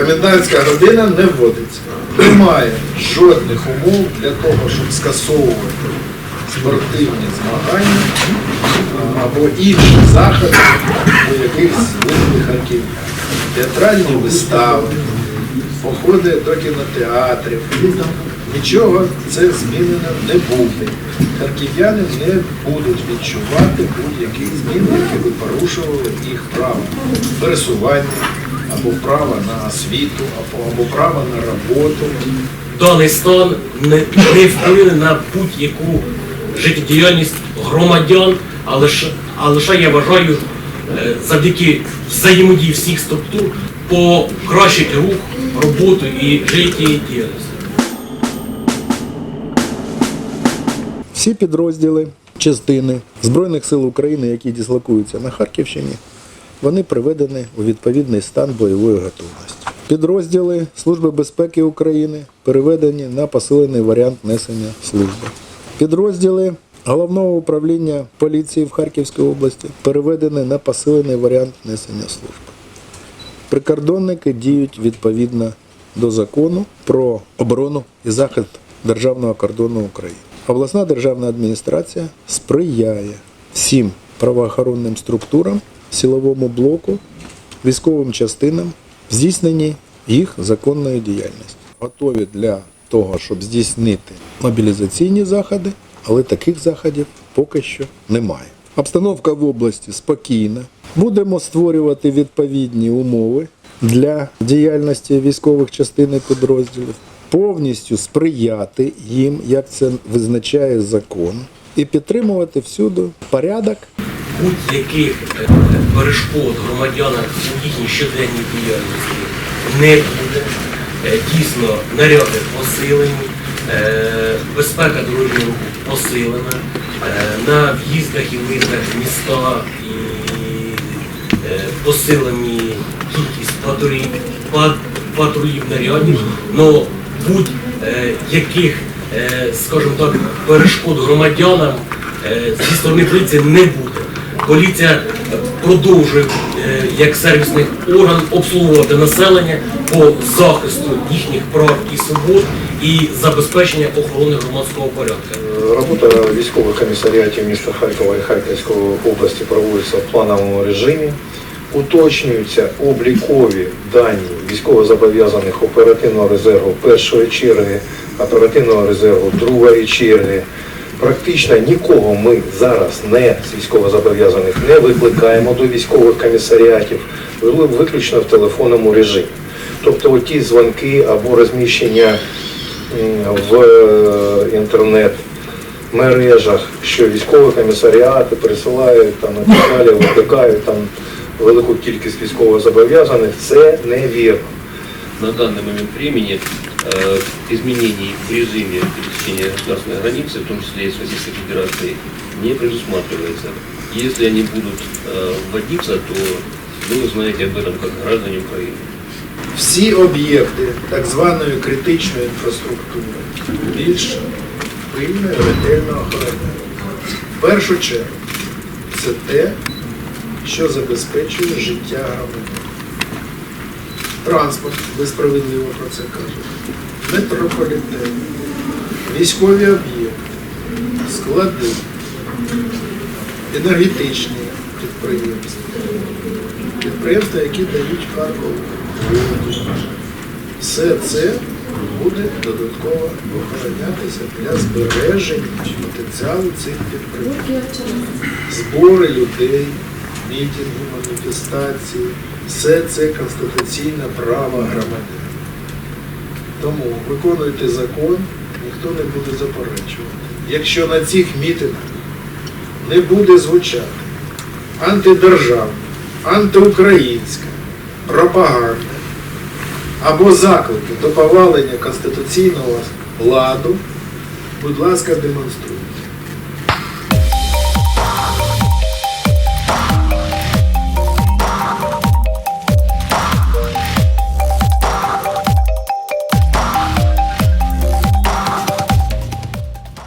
Комендантська година не вводиться. Немає жодних умов для того, щоб скасовувати спортивні змагання або інші заходи, до якихось харків'яни. Театральні вистави, походи до кінотеатрів. Нічого це змінено не буде. Харків'яни не будуть відчувати будь-яких змін, які би порушували їх право пересування або право на освіту, або, або право на роботу. Даний стан не, не вплине на будь-яку життєдіяльність громадян, а лише, а лише я вважаю, е, завдяки взаємодії всіх структур покращить рух, роботу і життєдіяльність. Всі підрозділи, частини Збройних сил України, які дислокуються на Харківщині, вони приведені у відповідний стан бойової готовності. Підрозділи Служби безпеки України переведені на посилений варіант несення служби. Підрозділи Головного управління поліції в Харківській області переведені на посилений варіант несення служби. Прикордонники діють відповідно до закону про оборону і захист державного кордону України. Обласна державна адміністрація сприяє всім правоохоронним структурам, силовому блоку, військовим частинам в здійсненні їх законної діяльності. Готові для того, щоб здійснити мобілізаційні заходи, але таких заходів поки що немає. Обстановка в області спокійна. Будемо створювати відповідні умови для діяльності військових частин і підрозділів, повністю сприяти їм, як це визначає закон, і підтримувати всюди порядок Будь-яких е, перешкод громадянам у їхній щоденній діяльності не буде. Е, Дійсно, наряди посилені, е, безпека дорожнього руху посилена. На в'їздах і виїздах міста і посилені патрулів, патрулів нарядів, але будь-яких, е, скажімо так, перешкод громадянам е, зі сторони поліції не буде. Поліція продовжує е, як сервісний орган обслуговувати населення по захисту їхніх прав і свобод і забезпечення охорони громадського порядку. Робота військових комісаріатів міста Харкова і Харківської області проводиться в плановому режимі. Уточнюються облікові дані військовозобов'язаних оперативного резерву першої черги, оперативного резерву другої черги. Практично нікого ми зараз не з військовозобов'язаних не викликаємо до військових комісаріатів, ви- виключно в телефонному режимі. Тобто ті дзвонки або розміщення в е, інтернет мережах, що військові комісаріати присилають там і так далі, викликають там велику кількість військовозобов'язаних, це невірно. на данный момент времени э, изменений в режиме пересечения государственной границы, в том числе и с Российской Федерацией, не предусматривается. Если они будут э, вводиться, то вы узнаете об этом как граждане Украины. Всі об'єкти так званої критичної інфраструктури більш пильно і ретельно охороняють. В першу чергу це те, що забезпечує життя громадян. Транспорт, ви справедливо про це кажете, метрополітен, військові об'єкти, склади, енергетичні підприємства, підприємства, які дають Харкову воду. Все це буде додатково охоронятися для збереження потенціалу цих підприємств. Збори людей, мітинги, маніфестації, все це конституційне право громадян. Тому виконуйте закон, ніхто не буде заперечувати. Якщо на цих мітингах не буде звучати антидержавна, антиукраїнська пропаганда або заклики до повалення конституційного ладу, будь ласка, демонструйте.